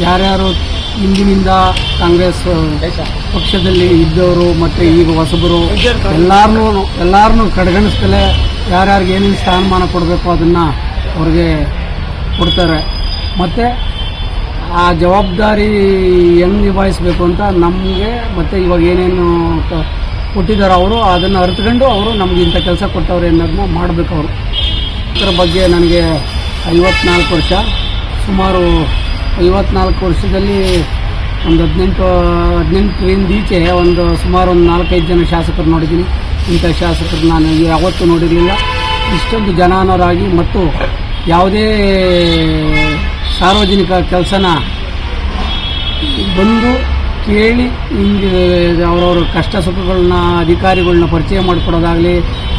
ಯಾರ್ಯಾರು ಹಿಂದಿನಿಂದ ಕಾಂಗ್ರೆಸ್ ಪಕ್ಷದಲ್ಲಿ ಇದ್ದವರು ಮತ್ತು ಈಗ ಹೊಸಬರು ಎಲ್ಲಾರನ್ನೂ ಎಲ್ಲಾರನ್ನೂ ಕಡೆಗಣಿಸ್ತಲೇ ಯಾರ್ಯಾರಿಗೆ ಏನೇನು ಸ್ಥಾನಮಾನ ಕೊಡಬೇಕು ಅದನ್ನು ಅವ್ರಿಗೆ ಕೊಡ್ತಾರೆ. ಮತ್ತು ಆ ಜವಾಬ್ದಾರಿ ಹೆಂಗೆ ನಿಭಾಯಿಸಬೇಕು ಅಂತ ನಮಗೆ ಮತ್ತು ಇವಾಗ ಏನೇನು ಕೊಟ್ಟಿದ್ದಾರೆ ಅವರು ಅದನ್ನು ಅರಿತುಕೊಂಡು ಅವರು ನಮ್ಗೆ ಇಂಥ ಕೆಲಸ ಕೊಟ್ಟವ್ರು ಅನ್ನೋದನ್ನ ಮಾಡಬೇಕು ಅವರು. ಇದರ ಬಗ್ಗೆ ನನಗೆ ಐವತ್ನಾಲ್ಕು ವರ್ಷ, ಸುಮಾರು ಐವತ್ನಾಲ್ಕು ವರ್ಷದಲ್ಲಿ ಒಂದು ಹದಿನೆಂಟು ಹದಿನೆಂಟರಿಂದ ಈಚೆ ಒಂದು ಸುಮಾರು ಒಂದು ನಾಲ್ಕೈದು ಜನ ಶಾಸಕರು ನೋಡಿದ್ದೀನಿ. ಇಂಥ ಶಾಸಕರು ನಾನು ಯಾವತ್ತೂ ನೋಡಿರಲಿಲ್ಲ. ಇಷ್ಟೊಂದು ಜನಾನರಾಗಿ ಮತ್ತು ಯಾವುದೇ ಸಾರ್ವಜನಿಕ ಕೆಲಸನ ಬಂದು ಕೇಳಿ ಹಿಂಗೆ ಅವರವ್ರ ಕಷ್ಟ ಸುಖಗಳನ್ನ ಅಧಿಕಾರಿಗಳನ್ನ ಪರಿಚಯ ಮಾಡಿಕೊಡೋದಾಗಲಿ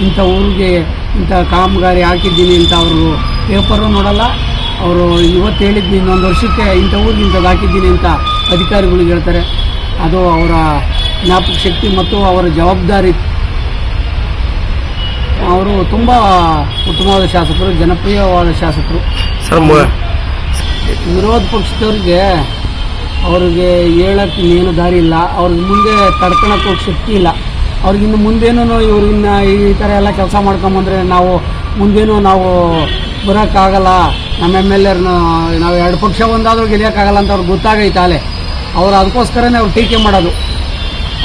ಇಂಥ ಊರಿಗೆ ಇಂಥ ಕಾಮಗಾರಿ ಹಾಕಿದ್ದೀನಿ ಅಂತ ಅವರು ಪೇಪರು ನೋಡಲ್ಲ. ಅವರು ಇವತ್ತು ಹೇಳಿದ್ದು ಇನ್ನೊಂದು ವರ್ಷಕ್ಕೆ ಇಂಥ ಊರಿಗೆ ಇಂಥದ್ದು ಹಾಕಿದ್ದೀನಿ ಅಂತ ಅಧಿಕಾರಿಗಳಿಗೆ ಹೇಳ್ತಾರೆ. ಅದು ಅವರ ಜ್ಞಾಪಕ ಶಕ್ತಿ ಮತ್ತು ಅವರ ಜವಾಬ್ದಾರಿ. ಅವರು ತುಂಬ ಉತ್ತಮವಾದ ಶಾಸಕರು ಜನಪ್ರಿಯವಾದ ಶಾಸಕರು. ವಿರೋಧ ಪಕ್ಷದವ್ರಿಗೆ ಅವ್ರಿಗೆ ಹೇಳಕ್ಕೆ ಇನ್ನೇನು ದಾರಿ ಇಲ್ಲ. ಅವ್ರಿಗೆ ಮುಂದೆ ತಡ್ಕೊಳಕ್ಕೆ ಶಕ್ತಿ ಇಲ್ಲ. ಅವ್ರಿಗಿನ್ನು ಮುಂದೇನೂ ಇವ್ರಿನ್ನ ಈ ಥರ ಎಲ್ಲ ಕೆಲಸ ಮಾಡ್ಕೊಂಬಂದ್ರೆ ನಾವು ಮುಂದೇನೂ ನಾವು ಬರೋಕ್ಕಾಗಲ್ಲ. ನಮ್ಮ ಎಂ ಎಲ್ ಎರ್ನ ನಾವು ಎರಡು ಪಕ್ಷ ಒಂದಾದರೂ ಗೆಲ್ಲೋಕ್ಕಾಗಲ್ಲ ಅಂತ ಅವ್ರಿಗೆ ಗೊತ್ತಾಗೈತೆ ಅಲೆ ಅವ್ರು ಅದಕ್ಕೋಸ್ಕರನೇ ಅವ್ರು ಟೀಕೆ ಮಾಡೋದು.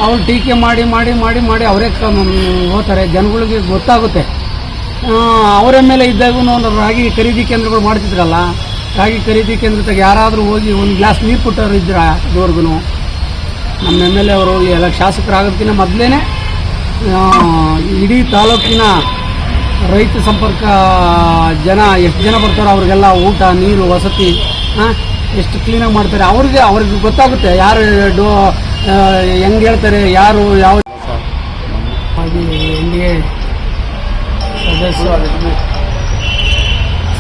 ಅವ್ರು ಟೀಕೆ ಮಾಡಿ ಮಾಡಿ ಮಾಡಿ ಮಾಡಿ ಅವರೇ ಹೋಗ್ತಾರೆ. ಜನಗಳಿಗೆ ಗೊತ್ತಾಗುತ್ತೆ. ಅವರ ಮೇಲೆ ಇದ್ದಾಗೂ ಒಂದು ರಾಗಿ ಖರೀದಿ ಕೇಂದ್ರಗಳು ಮಾಡ್ತಿದ್ರಲ್ಲ, ರಾಗಿ ಖರೀದಿ ಕೇಂದ್ರದಾಗ ಯಾರಾದರೂ ಹೋಗಿ ಒಂದು ಗ್ಲಾಸ್ ನೀರು ಕೊಟ್ಟವ್ರು ಇದ್ರ ಇದುವರೆಗೂ ನಮ್ಮ ಎಂ ಎಲ್ ಎ ಅವರು ಎಲ್ಲ ಶಾಸಕರಾಗೋದಕ್ಕಿಂತ ಮೊದಲೇ ಇಡೀ ತಾಲೂಕಿನ ರೈತ ಸಂಪರ್ಕ, ಜನ, ಎಷ್ಟು ಜನ ಬರ್ತಾರೋ ಅವ್ರಿಗೆಲ್ಲ ಊಟ, ನೀರು, ವಸತಿ ಎಷ್ಟು ಕ್ಲೀನಾಗಿ ಮಾಡ್ತಾರೆ, ಅವ್ರಿಗೆ ಅವ್ರಿಗೆ ಗೊತ್ತಾಗುತ್ತೆ ಯಾರು ಡೋ ಹೆಂಗೆ ಹೇಳ್ತಾರೆ, ಯಾರು ಯಾವ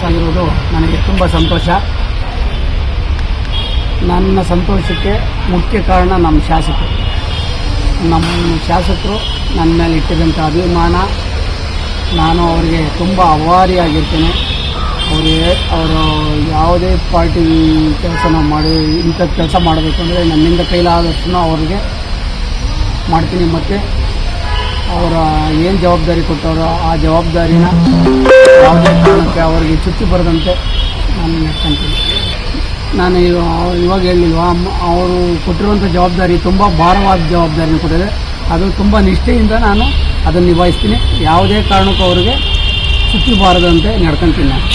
ಸಾಗಿರೋದು ನನಗೆ ತುಂಬ ಸಂತೋಷ. ನನ್ನ ಸಂತೋಷಕ್ಕೆ ಮುಖ್ಯ ಕಾರಣ ನಮ್ಮ ಶಾಸಕರು. ನಮ್ಮ ಶಾಸಕರು ನನ್ನ ಮೇಲೆ ಇಟ್ಟಿದ್ದಂಥ ಅಭಿಮಾನ ನಾನು ಅವರಿಗೆ ತುಂಬ ಅವಾರಿಯಾಗಿರ್ತೇನೆ ಅವರಿಗೆ ಅವರು ಯಾವುದೇ ಪಾರ್ಟಿ ಕೆಲಸನ ಮಾಡಿ ಇಂಥ ಕೆಲಸ ಮಾಡಬೇಕು ಅಂದರೆ ನನ್ನಿಂದ ಕೈಲಾದಷ್ಟು ಅವರಿಗೆ ಮಾಡ್ತೀನಿ. ಮತ್ತು ಅವರ ಏನು ಜವಾಬ್ದಾರಿ ಕೊಟ್ಟವರೋ ಆ ಜವಾಬ್ದಾರಿನ ಯಾವುದೇ ಕಾರಣಕ್ಕೆ ಅವರಿಗೆ ಚುಚ್ಚು ಬರದಂತೆ ನಾನು ನೆಟ್ಕೊಂತೀನಿ ನಾನು ಇವಾಗ ಇವಾಗ ಹೇಳಿಲ್ವಾ ಅವರು ಕೊಟ್ಟಿರುವಂಥ ಜವಾಬ್ದಾರಿ ತುಂಬ ಭಾರವಾದ ಜವಾಬ್ದಾರಿನ ಕೊಟ್ಟಿದೆ. ಅದು ತುಂಬ ನಿಷ್ಠೆಯಿಂದ ನಾನು ಅದನ್ನು ನಿಭಾಯಿಸ್ತೀನಿ. ಯಾವುದೇ ಕಾರಣಕ್ಕೂ ಅವರಿಗೆ ಸುತ್ತಿಬಾರದಂತೆ ನಡ್ಕೊತೀನಿ ನಾನು.